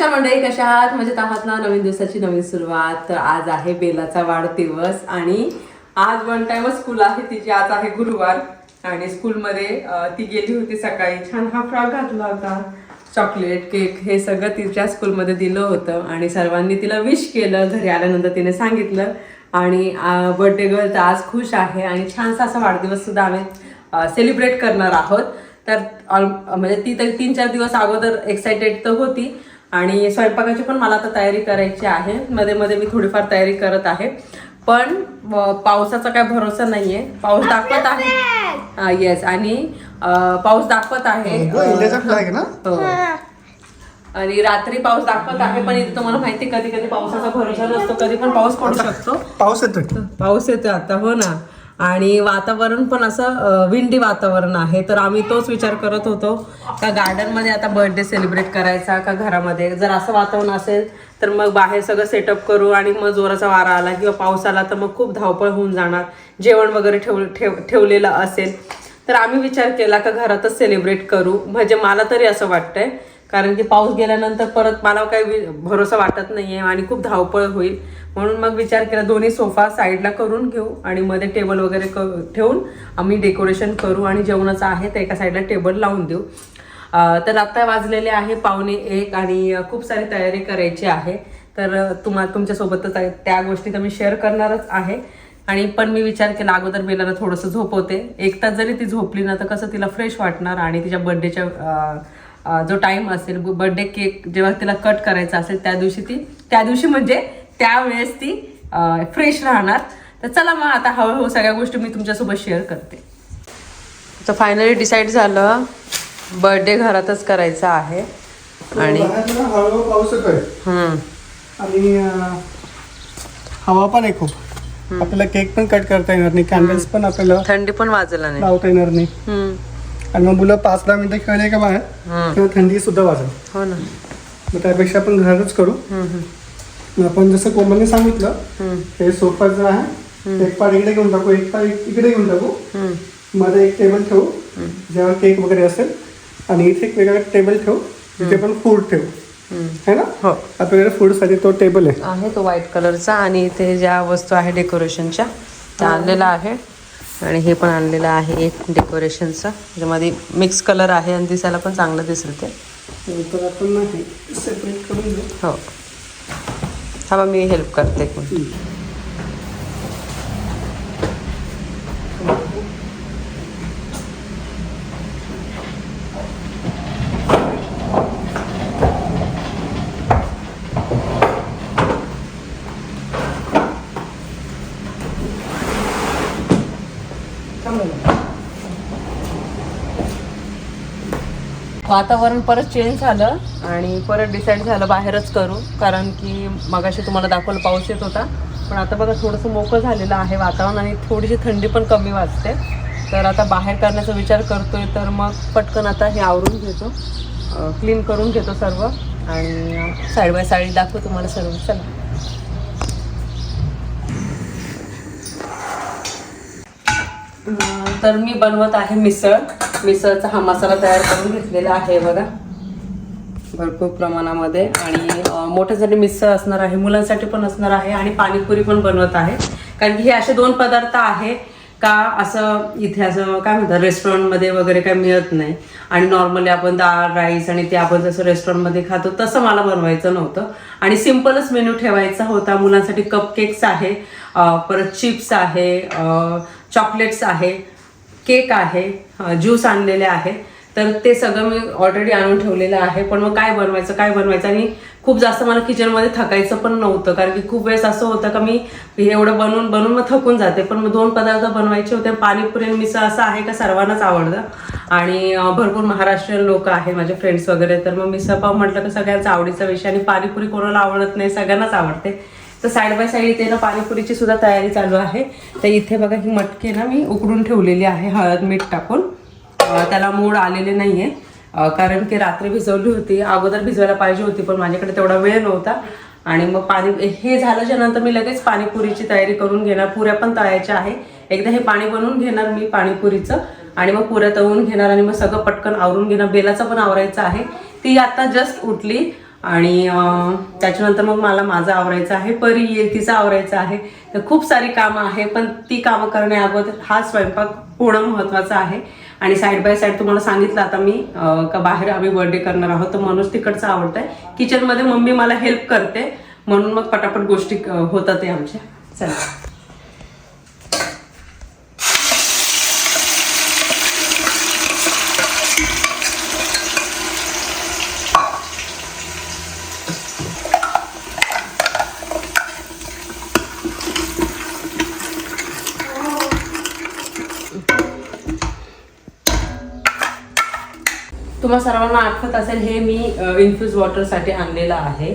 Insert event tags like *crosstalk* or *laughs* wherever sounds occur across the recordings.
नमस्कार मंडळी कशा आहात? मजेत आहात ना? नवीन दिवसाची नवीन सुरुवात. तर आज आहे बेलाचा वाढदिवस आणि आज वन टाइमच स्कूल आहे तिची. आज आहे गुरुवार आणि स्कूलमध्ये ती गेली होती सकाळी. छान हा फ्रॉक घातला होता. चॉकलेट केक हे सगळं तिच्या स्कूलमध्ये दिलं होतं आणि सर्वांनी तिला विश केलं. घरी आल्यानंतर तिने सांगितलं. आणि बर्थडे गर्ल तर आज खुश आहे आणि छानसा असा वाढदिवस सुद्धा आम्ही सेलिब्रेट करणार आहोत. तर ऑल म्हणजे ती तर तीन चार दिवस अगोदर एक्सायटेड तर होती. आणि स्वयंपाकाची पण मला आता तयारी करायची आहे. मध्ये मध्ये मी थोडीफार तयारी करत आहे. पण पावसाचा काय भरोसा नाहीये. पाऊस दाखवत आहे. येस आणि पाऊस दाखवत आहे. इंडियाचा फ्लॅग ना? हो. आणि रात्री पाऊस दाखवत आहे पण इथे तुम्हाला माहिती कधी कधी पावसाचा भरोसा नसतो कधी पण पाऊस पडू शकतो. पाऊस येतोय. पाऊस येतोय आता हो ना. आणि वातावरण पण असं विंडी वातावरण आहे. तर आम्ही तोच विचार करत होतो का गार्डनमध्ये आता बर्थडे सेलिब्रेट करायचा का घरामध्ये? जर असं वातावरण असेल तर मग बाहेर सगळं सेटअप करू आणि मग जोराचा वारा आला किंवा पाऊस आला तर मग खूप धावपळ होऊन जाणार. जेवण वगैरे ठेव ठेव ठेवलेलं असेल. तर आम्ही विचार केला का घरातच सेलिब्रेट करू. म्हणजे मला तरी असं वाटतंय कारण की पाऊस गेल्यानंतर परत मला काही वि- भरोसा वाटत नाही आहे आणि खूप धावपळ होईल. म्हणून मग विचार केला दोन्ही सोफा साईडला करून घेऊ आणि मध्ये टेबल वगैरे क- ठेवून आम्ही डेकोरेशन करू आणि जेवणाचं आहे तर एका साईडला टेबल लावून देऊ. तर आत्ता वाजलेले आहे पावणे एक आणि खूप सारी तयारी करायची आहे. तर तुम्हा तुमच्यासोबतच आहे, त्या गोष्टी तर मी शेअर करणारच आहे. आणि पण मी विचार केला अगोदर बेलाला थोडंसं झोपवते. एक तास जरी ती झोपली ना तर कसं तिला फ्रेश वाटणार आणि तिच्या बर्थडेच्या जो टाइम असेल बर्थडे केक जेव्हा तिला कट करायचा असेल त्या दिवशी ती त्या दिवशी म्हणजे त्यावेळेस ती फ्रेश राहणार. तर चला मग आता हळूहळू सगळ्या गोष्टी मी तुमच्यासोबत शेअर करते. तर फायनली डिसाईड झालं बर्थडे घरातच करायचा आहे. आणि हळूहळू पाऊस आणि हवा पण आहे खूप. आपल्याला केक पण कट करता येणार नाही कॅन्डल्स पण आपल्याला थंडी पण वाजला नाही. लावता येणार नाही. आणि मग मुलं पाच दहा मिनिटं खेळले का बाहेर. तेव्हा थंडी सुद्धा वाजेल. हो ना. मग त्यापेक्षा आपण घरातच करू. मग आपण जसं कोमलने सांगितलं हे सोफा जो आहे एक पार इकडे घेऊन टाकू एक पार इकडे घेऊन टाकू. मध्ये एक टेबल ठेवू जेव्हा केक वगैरे असेल आणि इथे एक वेगळा टेबल ठेवू तिथे पण फूड ठेवू. है ना? हो. आपल्याकडे फूडसाठी तो टेबल आहे. आहे तो व्हाईट कलरचा आणि इथे ज्या वस्तू आहे डेकोरेशनच्या त्या आणलेला आहे आणि हे पण आणलेलं आहे एक डेकोरेशनचं त्याच्यामध्ये मिक्स कलर आहे आणि दिसायला पण चांगलं दिसेल ते. आपण सेपरेट करून हो. थांबा मी हेल्प करते वातावरण परत चेंज झालं आणि परत डिसाईड झालं बाहेरच करू कारण की मगाशी तुम्हाला दाखवलं पाऊस येत होता. पण आता बघा थोडंसं मोकळं झालेलं आहे वातावरण आणि थोडीशी थंडी पण कमी वाजते. तर आता बाहेर करण्याचा विचार करतोय तर मग पटकन आता हे आवरून घेतो. क्लीन करून घेतो सर्व आणि साईड बाय साईड दाखवतो तुम्हाला सर्व. चला. तर मी बनवत आहे मिसळ. मिसळचा हा मसाला तयार करून घेतलेला आहे बघा. भरपूर प्रमाणामध्ये. आणि मोठ्यासाठी मिसळ असणार आहे मुलांसाठी पण असणार आहे आणि पाणीपुरी पण बनवत आहे. कारण की हे असे दोन पदार्थ आहे का असं इथे असं काय म्हणतात रेस्टॉरंटमध्ये वगैरे काय मिळत नाही. आणि नॉर्मली आपण डाळ राईस आणि ते आपण जसं रेस्टॉरंटमध्ये खातो तसं मला बनवायचं नव्हतं. आणि सिम्पलच मेन्यू ठेवायचा होता. मुलांसाठी कपकेक्स आहे परत चिप्स आहे चॉकलेट्स आहे. केक आहे ज्यूस आणलेले आहे तर ते सगळं मी ऑलरेडी आणून ठेवलेलं आहे. पण मग काय बनवायचं काय बनवायचं? आणि खूप जास्त मला किचनमध्ये थकायचं पण नव्हतं कारण की खूप वेळेस असं होतं का मी हे एवढं बनवून बनवून मग थकून जाते. पण मग दोन पदार्थ बनवायचे होते. पाणीपुरी मिसळ असं आहे का सर्वांनाच आवडतं. आणि भरपूर महाराष्ट्रीयन लोक आहे माझे फ्रेंड्स वगैरे. तर मग मिसळपाव म्हटलं तर सगळ्यांचा आवडीचा विषय. आणि पाणीपुरी कोणाला आवडत नाही सगळ्यांनाच आवडते. तर साईड बाय साईड इथे ना पाणीपुरीची सुद्धा तयारी चालू आहे. तर इथे बघा ही मटकी ना मी उकडून ठेवलेली आहे हळद मीठ टाकून. त्याला मूड आलेले नाही आहे कारण की रात्री भिजवली होती. अगोदर भिजवायला पाहिजे होती पण माझ्याकडे तेवढा वेळ नव्हता. आणि मग पाणी हे झाल्याच्यानंतर मी लगेच पाणीपुरीची तयारी करून घेणार. पुऱ्या पण तळायच्या आहे. एकदा हे पाणी बनवून घेणार मी पाणीपुरीचं. आणि मग पुऱ्या तळून घेणार आणि मग सगळं पटकन आवरून घेणार. बेलाचं पण आवरायचं आहे. ती आता जस्ट उठली. आणि त्याच्यानंतर मग मला माझं आवरायचं आहे परी येईल तिचं आवरायचं आहे. तर खूप सारी कामं आहे पण ती कामं करण्या अगोदर हा स्वयंपाक होणं महत्त्वाचं आहे. आणि साईड बाय साईड तुम्हाला सांगितलं आता मी का बाहेर आम्ही बर्थडे करणार आहोत तर मनोज तिकडचं आवडतंय. किचनमध्ये मम्मी मला हेल्प करते म्हणून मग पटापट गोष्टी होतात ते आमच्या. चला. तुम्हा सर्वांना आठवत असेल हे मी इन्फ्यूज वॉटरसाठी आणलेलं आहे.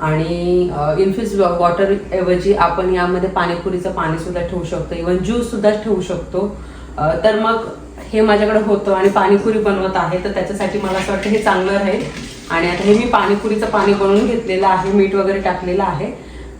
आणि इन्फ्यूज वॉटर ऐवजी आपण यामध्ये पाणीपुरीचं पाणीसुद्धा ठेवू शकतो. इवन ज्यूससुद्धा ठेवू शकतो. तर मग हे माझ्याकडे होतं आणि पाणीपुरी बनवत आहे. तर त्याच्यासाठी मला असं वाटतं हे चांगलं राहील. आणि आता हे मी पाणीपुरीचं पाणी बनवून घेतलेलं आहे. मीठ वगैरे टाकलेलं आहे.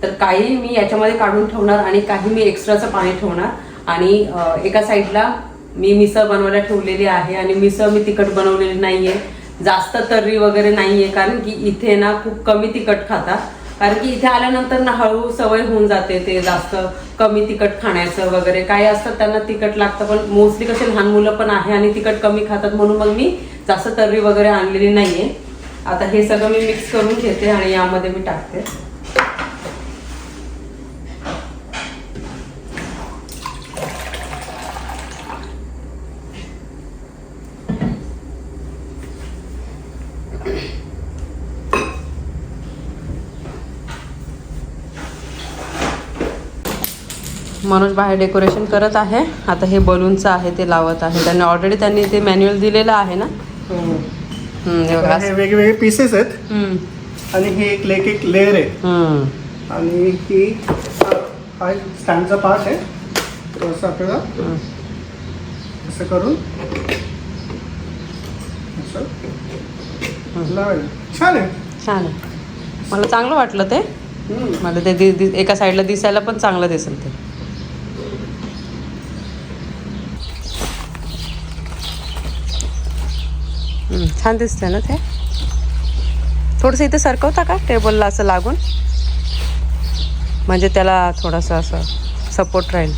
तर काही मी याच्यामध्ये काढून ठेवणार आणि काही मी एक्स्ट्राचं पाणी ठेवणार. आणि एका साईडला मी मिसळ बनवायला ठेवलेली आहे आणि मिसळ मी तिखट बनवलेली नाही आहे जास्त तर्री वगैरे नाही आहे कारण की इथे ना खूप कमी तिखट खातात. कारण की इथे आल्यानंतर ना हळू सवय होऊन जाते ते जास्त कमी तिखट खाण्याचं वगैरे. काही असतं त्यांना तिखट लागतं पण मोस्टली कसे लहान मुलं पण आहे आणि तिखट कमी खातात म्हणून मग मी जास्त तर्री वगैरे आणलेली नाहीये. आता हे सगळं मी मिक्स करून घेते आणि यामध्ये मी टाकते. मनोज बाहेर डेकोरेशन करत आहे. आता हे बलूनचं आहे ते लावत आहे. त्यांनी ऑलरेडी त्यांनी ते मॅन्युअल दिलेलं आहे ना? हे. वेगवेगळे पीसेस आहेत. आणि हे एक लेक एक लेअर आहे. आणि ही हा- हा स्टँडचा पार्ट आहे. तो असं आपल्याला. असं करून असं छान आहे. छान आहे. मला चांगलं वाटलं ते. मला ते दि- दि- एका साईडला दिसायला पण चांगलं दिसेल ते. छान दिसतंय ना ते? थोडंसं इथे सरकवता का टेबलला असं लागून? म्हणजे त्याला थोडंसं असं सपोर्ट राहील.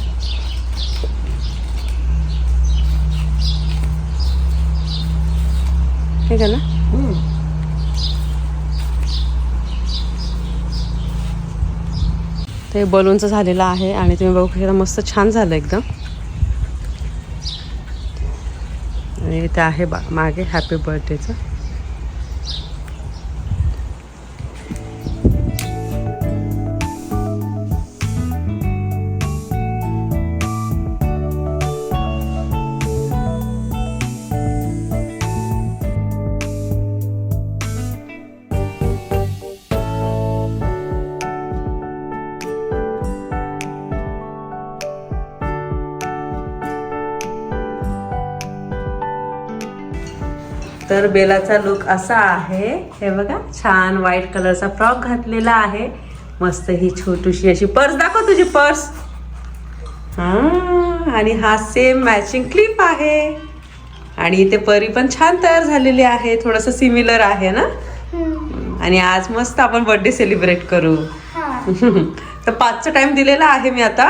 ठीक आहे ना? ते बलूनचं झालेलं आहे आणि तुम्ही बघू शकता मस्त छान झालं एकदम. आणि इथे आहे बा मागे हॅपी बर्थडेचं तर बेलाचा लुक असा आहे. हे बघा छान व्हाईट कलरचा फ्रॉक घातलेला आहे. मस्त ही छोटीशी अशी पर्स दाखव तुझी पर्स हा आणि हा सेम मॅचिंग क्लिप आहे. आणि इथे परी पण छान तयार झालेली आहे. थोडंसं सिमिलर आहे ना? आणि आज मस्त आपण बर्थडे सेलिब्रेट करू. *laughs* तर पाचचा टाइम दिलेला आहे मी आता.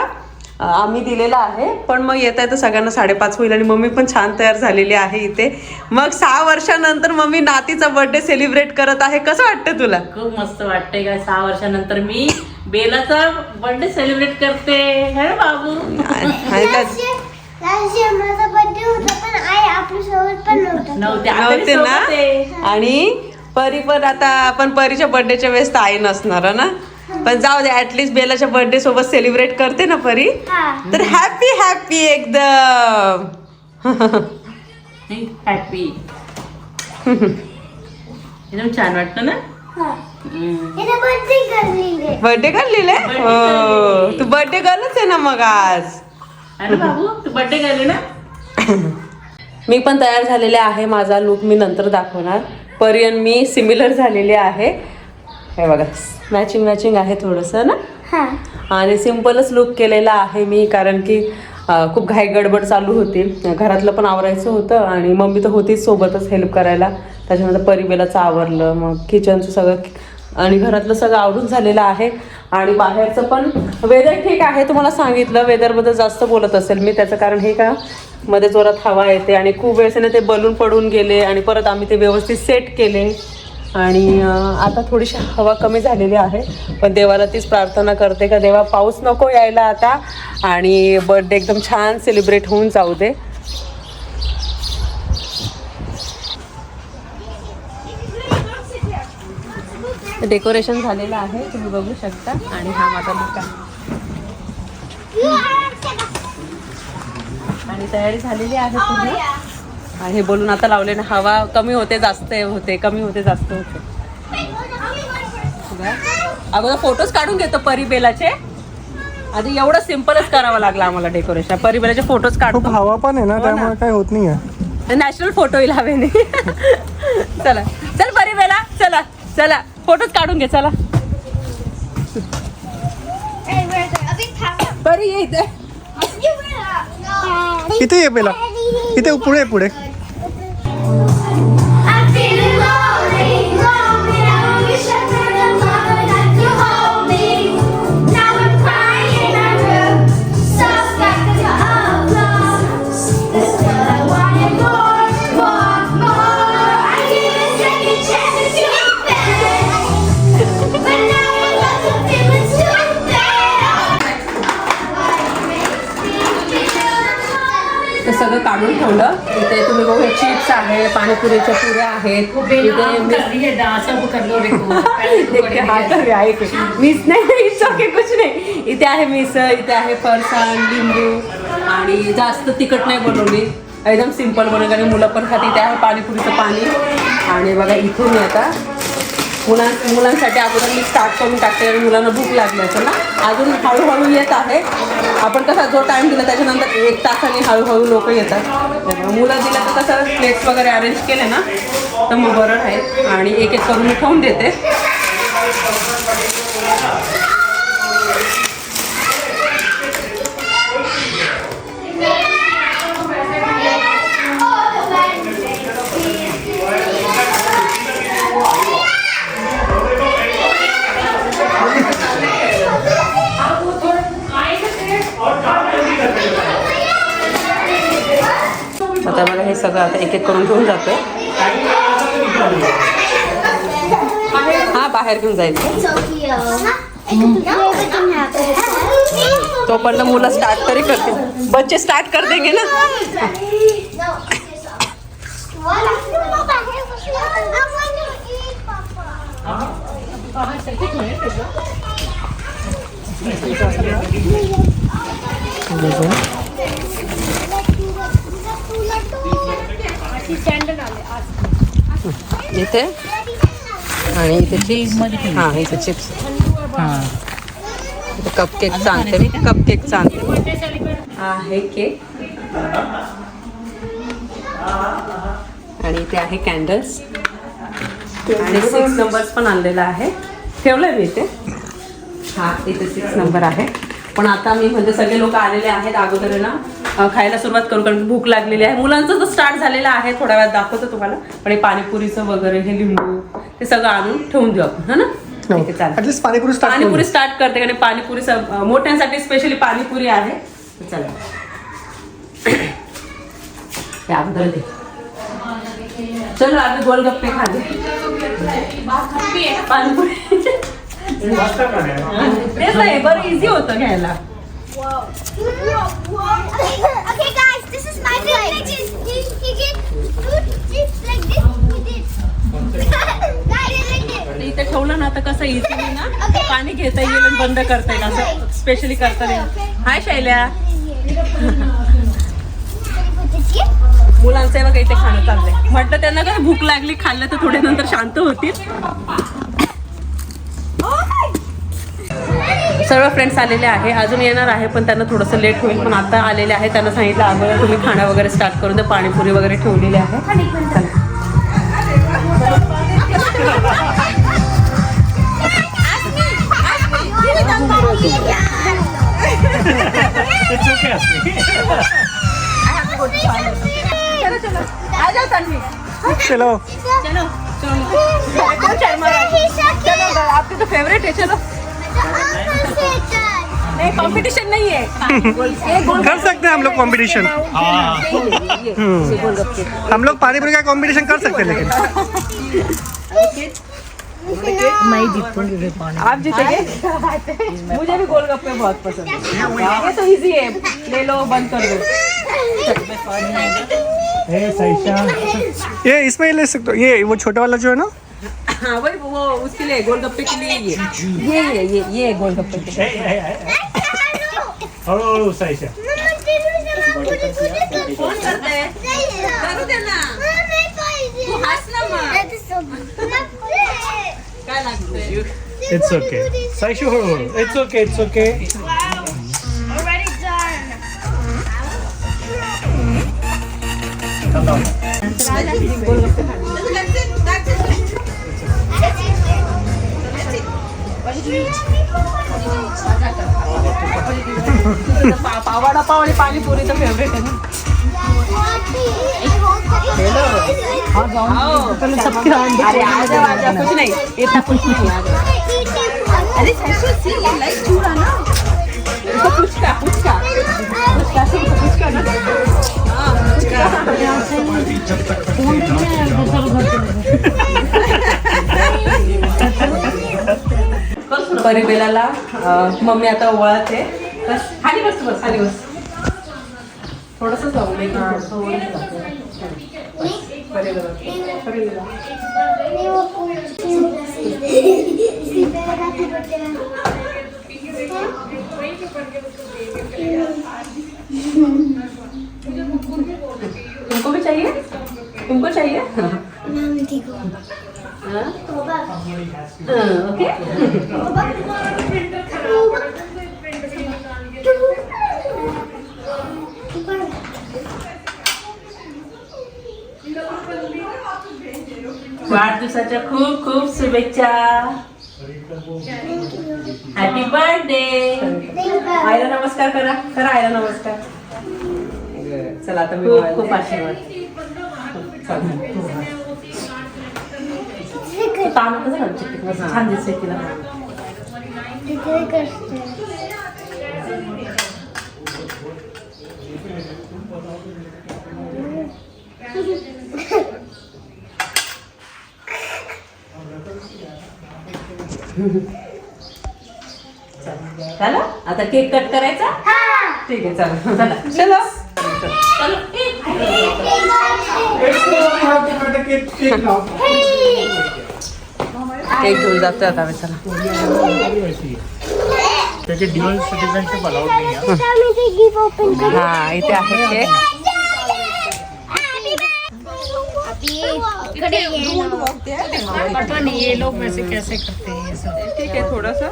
आम्ही दिलेला आहे. पण मग येता येतं सगळ्यांना साडेपाच होईल आणि मम्मी पण छान तयार झालेली आहे इथे. मग सहा वर्षानंतर मम्मी नातीचा बर्थडे सेलिब्रेट करत आहे. कसं वाटतं तुला? खूप मस्त वाटतंय का सहा वर्षानंतर मी बेलाचा बर्थडे सेलिब्रेट करते. है ना बाबू? नव्हतं. आहे. ना? आणि परी पण आता आपण परीच्या बर्थडेच्या वेळेस तर आई नसणार आहे ना? पण जाऊ दे ऍटलीस्ट बेलाच्या बर्थडे सोबत सेलिब्रेट करते ना परी. हा. तर हॅपी हॅपी एकदम. हॅपी एकदम छान वाटतं ना? हा. बर्थडे करली बर्थडे गर्ल लिहिलंय Birthday हो. तू बर्थडे गर्लच आहे ना मग आज? बाबू तू बर्थडे केले ना? मी पण तयार झालेले आहे माझा लुक मी नंतर दाखवणार. परी आणि मी सिमिलर झालेले आहे. हे बघा मॅचिंग मॅचिंग आहे थोडंसं ना? हा. आणि सिम्पलच लुक केलेला आहे मी कारण की खूप घाई गडबड चालू होती. घरातलं पण आवरायचं होतं आणि मम्मी तर होतीच सोबतच हेल्प करायला. त्याच्यानंतर परिबेलाचं आवरलं मग किचनचं सगळं आणि घरातलं सगळं आवरून झालेलं आहे. आणि बाहेरचं पण वेदर ठीक आहे तुम्हाला सांगितलं. वेदरबद्दल जास्त बोलत असेल मी त्याचं कारण हे का? मध्ये जोरात हवा येते आणि खूप वेळेस ते बलून पडून गेले आणि परत आम्ही ते व्यवस्थित सेट केले. आणि आता थोडीशी हवा कमी झालेली आहे पण देवाला तीच प्रार्थना करते का देवा पाऊस नको यायला आता आणि बर्थडे एकदम छान सेलिब्रेट होऊन जाऊ दे. डेकोरेशन झालेलं आहे तुम्ही बघू शकता. आणि हा माझा लुक आणि तयारी झालेली आहे पूर्ण. आणि हे बोलून आता लावले ना हवा कमी होते जास्त होते कमी होते जास्त होते. बघा. अगोदर फोटोज काढून घेतो परिबेलाचे आधी एवढं सिम्पलच करावं लागलं आम्हाला डेकोरेशन परिबेलाचे फोटोज काढतो. हवा पण आहे ना हो. त्यामुळे काय होत नाही नॅशनल फोटो येईल हवेने. चला. चल परिबेला चला चला. फोटोज काढून घे चला. परी ये इथे. इथे ये पहिला इथे पुढे पुढे. आहे पाणीपुरीच्या पुऱ्या आहेत. इथे देखते हाथ में आए कुछ मिस नाही इट्स ओके कुछ नाही. इथे आहे मिसळ इथे आहे फरसाण लिंबू आणि जास्त तिखट नाही बनवली. एकदम सिंपल बनवली. आणि मुलं पण खाते इथे आहे पाणीपुरीचं पाणी. आणि बघा इथे मी आता मुलां मुलांसाठी अगोदर मी स्टार्ट करून टाकते. आणि मुलांना भूक लागली असेल ना. अजून हळूहळू येत आहे. आपण कसा जो टाईम दिला त्याच्यानंतर एक तासाने हळूहळू लोक येतात. मुलं दिलं तर कसं प्लेट्स वगैरे अरेंज केले ना तर मग बरं आहे. आणि एक एक करून मी खाऊन देते. आता मला हे सगळं आता एक एक करून घेऊन जाते हा बाहेर घेऊन जायचं. तोपर्यंत मुलं स्टार्ट तरी करते बच्चे स्टार्ट कर देंगे ना इथे? आणि इथे चिप्स हां इथे चिप्स इथे कप केकचं आणते मी. कप आणते हा आहे केक आणि इथे आहे कॅन्डल्स आणि सिक्स नंबर्स पण आणलेला आहे. ठेवलंय मी इथे. हा इथे सिक्स नंबर आहे. पण आता मी म्हणजे सगळे लोक आलेले आहेत अगोदर ना. खायला सुरुवात करू कारण भूक लागलेली आहे. मुलांचं तर स्टार्ट झालेलं आहे. थोड्या वेळात दाखवतो तुम्हाला. पण हे पाणीपुरीचं वगैरे हे लिंबू ते सगळं आणून ठेवून देऊ आपण. हा ना? आहे चालेल. At least panipuri start panipuri start करते आणि पाणीपुरी मोठ्यांसाठी स्पेशली पाणीपुरी आहे. चला. हे अगोदर दे. चल आम्ही गोलगप्पे खाते पाणीपुरी. तेच आहे बरं इझी होतं घ्यायला. Okay, guys, this is my you get like this. *laughs* Guys, like this. इथे ठेवलं ना तर कसं इझिली ना? पाणी घेता येईल आणि बंद करता येईल असं स्पेशली करता येईल हाय शैल्या Can you put this here? मुलांचं बघा इथे खाणं चाललंय. म्हटलं त्यांना काय भूक लागली खाल्लं तर थोडे नंतर शांत होतील. सर्व फ्रेंड्स आलेले आहे अजून येणार आहे पण त्यांना थोडंसं लेट होईल पण आता आलेले आहे त्यांना सांगितलं अगोदर तुम्ही खाणं वगैरे स्टार्ट करून द्या पाणीपुरी वगैरे ठेवलेली आहे चला. चलो चलो चलो चलो है? चलो आपके तो फेवरेट है चलो नहीं कंपटीशन नहीं है। *laughs* कर सकते हैं हम लोग कंपटीशन हाँ। गोलगप्पे हम लोग पानी पूरी का कंपटीशन कर सकते हैं लेकिन। मैं जीतूँगी आप जीतेंगे? मुझे भी गोलगप्पे बहुत पसंद है। ये तो इजी है। ले लो बंद कर दो। ये इसमें ले सकते हो। ये वो छोटा वाला जो है ना? हाँ वही वो उसके लिए गोलगप्पे के लिए ये। ये ये ये ये गोलगप्पे के लिए। हे हे हे हळूहळू सैशा करू दे ना तू हस ना मग काय लागतंय इट्स ओके सैशू हळूहळू it's okay it's okay Already done. पावाडा पावली पाणीपुरी तर फेवरेट आहे ना अरे आजा आजा कुछ नहीं इतना कुछ नहीं अरे चूड़ा ना इसको कुछ का कुछ का कुछ का से कुछ का ना हाँ कुछ का जब तक फ़ोन किया है दूसरा घर परिबेलाला मम्मी आता ओवाळते. बस. खाली बस बस. खाली बस. परिबेला तुमको भी चाहिए? तुमको चाहिए? हाँ? हाँ, ओके वाढदिवसाच्या खूप खूप शुभेच्छा. हॅपी बर्थडे आईला नमस्कार करा. करा आईला नमस्कार. चला आता मी खूप खूप आशीर्वाद. कसं घालू छान दिसते तिला चला आता केक कट करायचा? ठीक आहे चला. चला. चलो. केक घेऊन जातो आता आम्ही चला। त्याचे ड्युअल सिटीजनशिप अलाउड नाही आहे. हा इथे आहे केक ठीक आहे थोडस।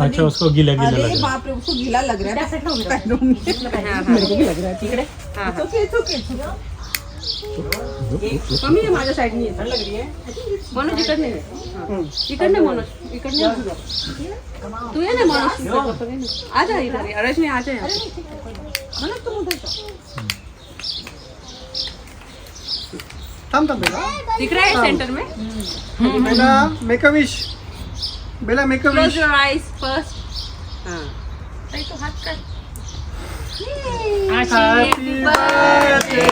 अच्छा उसको गीला गीला लग रहा तिकडे हा, हा. मम्मी ये माझ्या साईडने येत लग रही है। मनोज इकडे ये. हा. इकडे नाही मनोज इकडे नाही तू ये ना मनोज? आ जा इधर। रजनी आ जा यहाँ पे. मनोज तुम उधर जाओ. थांब थांब बेला तिकडे आहे सेंटर में? Bela make a wish Bela make a close wish your eyes first हां। हॅपी बर्थडे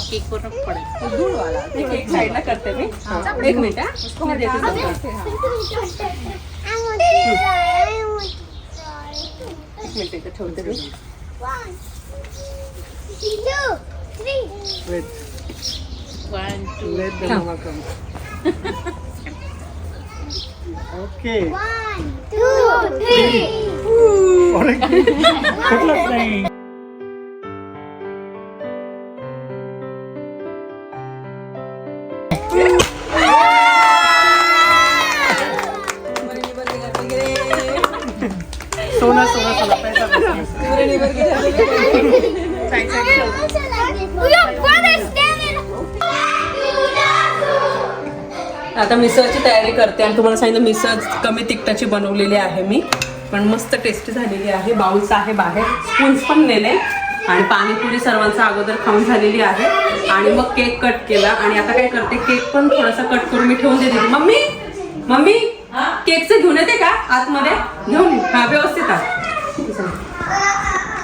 केक पूर्ण पडेल. साईडला करते मी. एक मिनिट हा. एक मिनिट इथे ठेवते मी. वन टू Let the *laughs* *laughs* आता मिसळची तयारी करते आणि तुम्हाला सांगितलं मिसळ कमी तिखटाची बनवलेली आहे मी. पण मस्त टेस्टी झालेली आहे. बाउल्स आहे बाहेर. स्पून्स पण नेले. आणि पाणीपुरी सर्वांचा अगोदर खाऊन झालेली आहे. आणि मग केक कट केला. आणि आता काय करते केक पण थोडासा कट करून मी ठेवून देते. मम्मी मम्मी केकचं घेऊन येते का आतमध्ये? घेऊन ये. हा व्यवस्थित आहे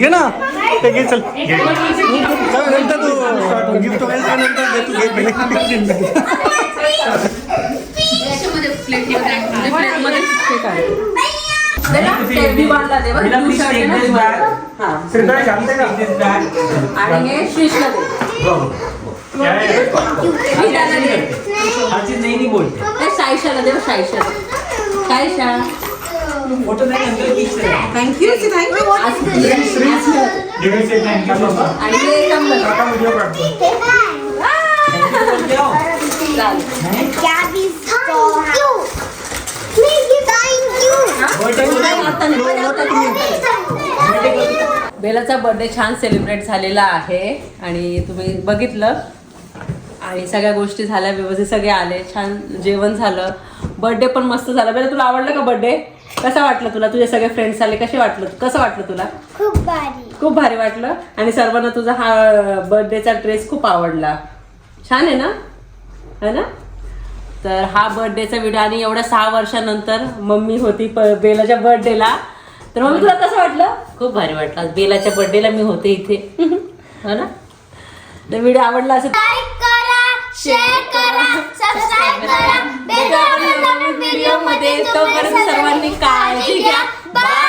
घे ना ते घे चल नंतर तू गिफ्ट वगैरे नंतर तू पहिले. हा. आणि हे श्रीशला दे है? हे साईशाला दे साईशाला साईशा फोटो नाही नंतर थँक्यू थँक्यू? आणि हे Thank you. बेलाचा बर्थडे छान सेलिब्रेट झालेला आहे आणि तुम्ही बघितलं. आणि सगळ्या गोष्टी झाल्या व्यवस्थित सगळे आले छान जेवण झालं. बर्थडे पण मस्त झाला. बेला तुला आवडलं का बर्थडे कसं वाटलं तुला? तुझे सगळे फ्रेंड्स आले कसे वाटलं? कसं वाटलं तुला? खूप भारी. खूप भारी वाटलं. आणि सर्वांना तुझा हा बर्थडेचा ड्रेस खूप आवडला. छान आहे ना? है ना? तर हा बर्थडेचा व्हिडिओ आणि एवढ्या सहा वर्षानंतर मम्मी होती बेलाच्या बर्थडेला तर मम्मी तुला कसं वाटलं? खूप भारी वाटलं. आज बेलाच्या बर्थडेला मी होते इथे. *laughs* हो ना? तर व्हिडिओ आवडला असेल शेअर करा सबस्क्राईब करा. व्हिडिओमध्ये. तो तोपर्यंत सर्वांनी काळजी घ्या. बाय